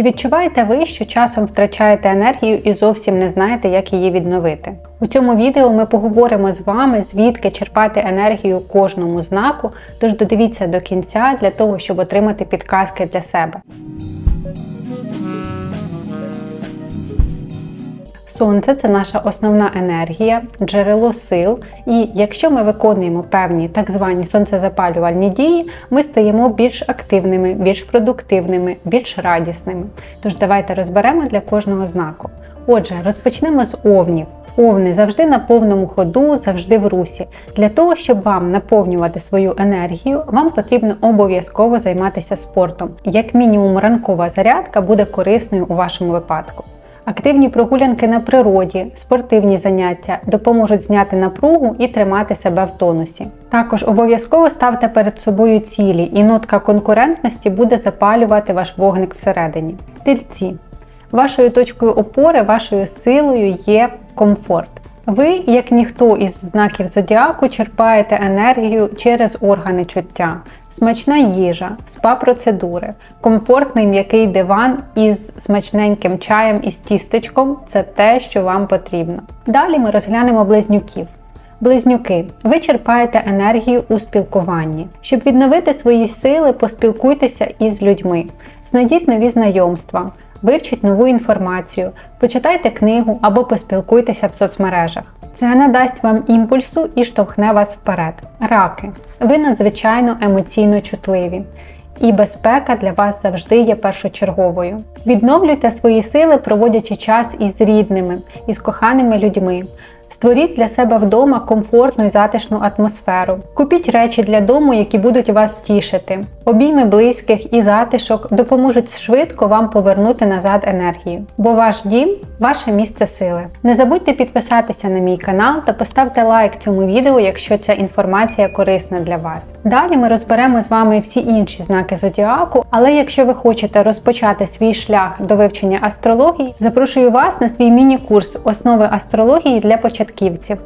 Чи відчуваєте ви, що часом втрачаєте енергію і зовсім не знаєте, як її відновити? У цьому відео ми поговоримо з вами, звідки черпати енергію кожному знаку, тож додивіться до кінця для того, щоб отримати підказки для себе. Сонце це наша основна енергія, джерело сил, і якщо ми виконуємо певні так звані сонцезапалювальні дії, ми стаємо більш активними, більш продуктивними, більш радісними. Тож давайте розберемо для кожного знаку. Отже, розпочнемо з овнів. Овни завжди на повному ходу, завжди в русі. Для того, щоб вам наповнювати свою енергію, вам потрібно обов'язково займатися спортом. Як мінімум, ранкова зарядка буде корисною у вашому випадку. Активні прогулянки на природі, спортивні заняття допоможуть зняти напругу і тримати себе в тонусі. Також обов'язково ставте перед собою цілі, і нотка конкурентності буде запалювати ваш вогник всередині. Тельці. Вашою точкою опори, вашою силою є комфорт. Ви, як ніхто із знаків зодіаку, черпаєте енергію через органи чуття, смачна їжа, спа-процедури, комфортний м'який диван із смачненьким чаєм із тістечком це те, що вам потрібно. Далі ми розглянемо близнюків. Близнюки, ви черпаєте енергію у спілкуванні. Щоб відновити свої сили, поспілкуйтеся із людьми, знайдіть нові знайомства. Вивчіть нову інформацію, почитайте книгу або поспілкуйтеся в соцмережах. Це надасть вам імпульсу і штовхне вас вперед. Раки. Ви надзвичайно емоційно чутливі. І безпека для вас завжди є першочерговою. Відновлюйте свої сили, проводячи час із рідними, із коханими людьми. Створіть для себе вдома комфортну і затишну атмосферу. Купіть речі для дому, які будуть вас тішити. Обійми близьких і затишок допоможуть швидко вам повернути назад енергію, бо ваш дім ваше місце сили. Не забудьте підписатися на мій канал та поставте лайк цьому відео, якщо ця інформація корисна для вас. Далі ми розберемо з вами всі інші знаки зодіаку, але якщо ви хочете розпочати свій шлях до вивчення астрології, запрошую вас на свій міні-курс Основи астрології для початківців.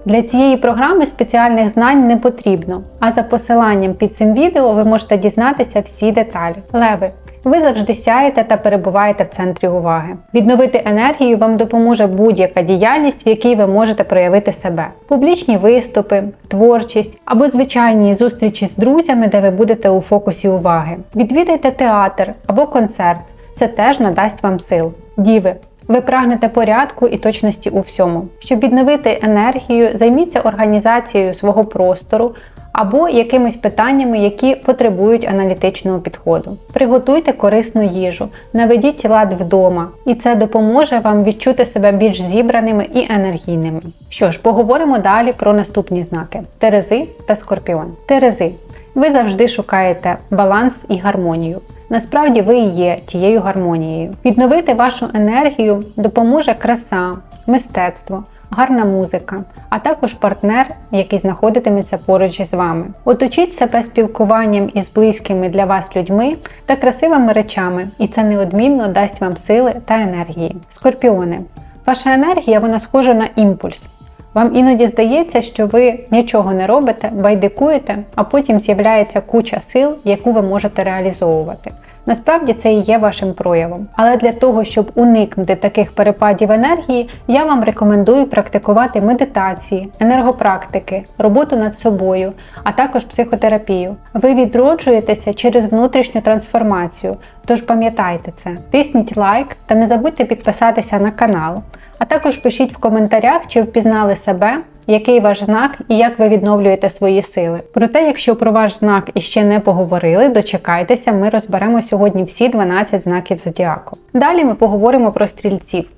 Для цієї програми спеціальних знань не потрібно, а за посиланням під цим відео ви можете дізнатися всі деталі. Леви, ви завжди сяєте та перебуваєте в центрі уваги. Відновити енергію вам допоможе будь-яка діяльність, в якій ви можете проявити себе: публічні виступи, творчість або звичайні зустрічі з друзями, де ви будете у фокусі уваги. Відвідайте театр або концерт. Це теж надасть вам сил. Діви. Ви прагнете порядку і точності у всьому. Щоб відновити енергію, займіться організацією свого простору або якимись питаннями, які потребують аналітичного підходу. Приготуйте корисну їжу, наведіть лад вдома, і це допоможе вам відчути себе більш зібраними і енергійними. Що ж, поговоримо далі про наступні знаки: Терези та Скорпіон. Терези. Ви завжди шукаєте баланс і гармонію. Насправді ви і є тією гармонією. Відновити вашу енергію допоможе краса, мистецтво, гарна музика, а також партнер, який знаходитиметься поруч із вами. Оточіть себе спілкуванням із близькими для вас людьми та красивими речами, і це неодмінно дасть вам сили та енергії. Скорпіони. Ваша енергія вона схожа на імпульс. Вам іноді здається, що ви нічого не робите, байдикуєте, а потім з'являється куча сил, яку ви можете реалізовувати. Насправді це і є вашим проявом. Але для того, щоб уникнути таких перепадів енергії, я вам рекомендую практикувати медитації, енергопрактики, роботу над собою, а також психотерапію. Ви відроджуєтеся через внутрішню трансформацію, тож пам'ятайте це. Тисніть лайк та не забудьте підписатися на канал. А також пишіть в коментарях, чи впізнали себе, який ваш знак і як ви відновлюєте свої сили. Проте, якщо про ваш знак іще не поговорили, дочекайтеся, ми розберемо сьогодні всі 12 знаків зодіаку. Далі ми поговоримо про стрільців.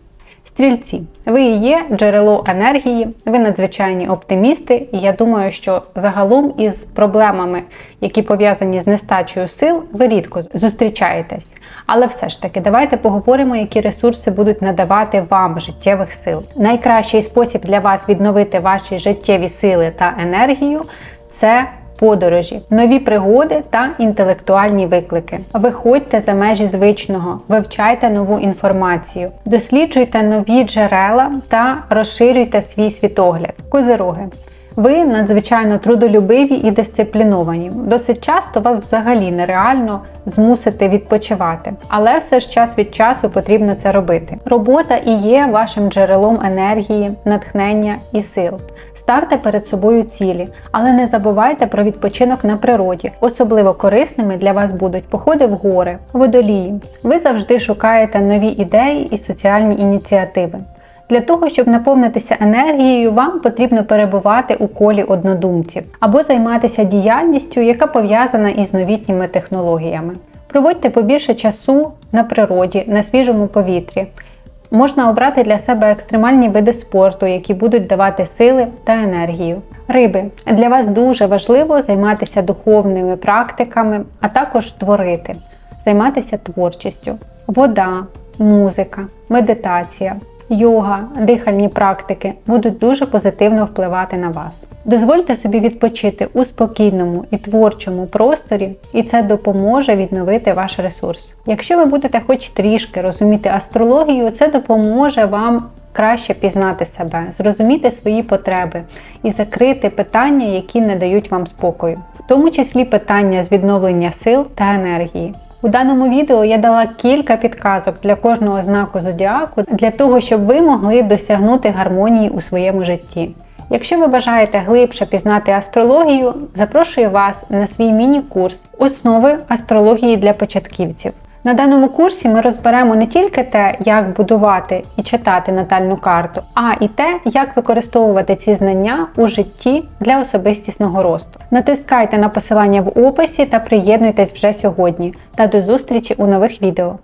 Стрільці, ви є джерело енергії, ви надзвичайні оптимісти, і я думаю, що загалом із проблемами, які пов'язані з нестачею сил, ви рідко зустрічаєтесь. Але все ж таки, давайте поговоримо, які ресурси будуть надавати вам життєвих сил. Найкращий спосіб для вас відновити ваші життєві сили та енергію це подорожі, нові пригоди та інтелектуальні виклики. Виходьте за межі звичного, вивчайте нову інформацію, досліджуйте нові джерела та розширюйте свій світогляд. Козироги. Ви надзвичайно трудолюбиві і дисципліновані. Досить часто вас взагалі нереально змусити відпочивати, але все ж час від часу потрібно це робити. Робота і є вашим джерелом енергії, натхнення і сил. Ставте перед собою цілі, але не забувайте про відпочинок на природі. Особливо корисними для вас будуть походи в гори, водолії. Ви завжди шукаєте нові ідеї і соціальні ініціативи. Для того, щоб наповнитися енергією, вам потрібно перебувати у колі однодумців або займатися діяльністю, яка пов'язана із новітніми технологіями. Проводьте побільше часу на природі, на свіжому повітрі. Можна обрати для себе екстремальні види спорту, які будуть давати сили та енергію. Риби для вас дуже важливо займатися духовними практиками, а також творити, займатися творчістю. Вода, музика, медитація, йога, дихальні практики будуть дуже позитивно впливати на вас. Дозвольте собі відпочити у спокійному і творчому просторі, і це допоможе відновити ваш ресурс. Якщо ви будете хоч трішки розуміти астрологію, це допоможе вам краще пізнати себе, зрозуміти свої потреби і закрити питання, які не дають вам спокою, в тому числі питання з відновлення сил та енергії. У даному відео я дала кілька підказок для кожного знаку зодіаку для того, щоб ви могли досягнути гармонії у своєму житті. Якщо ви бажаєте глибше пізнати астрологію, запрошую вас на свій міні-курс Основи астрології для початківців. На даному курсі ми розберемо не тільки те, як будувати і читати натальну карту, а і те, як використовувати ці знання у житті для особистісного росту. Натискайте на посилання в описі та приєднуйтесь вже сьогодні. Та до зустрічі у нових відео.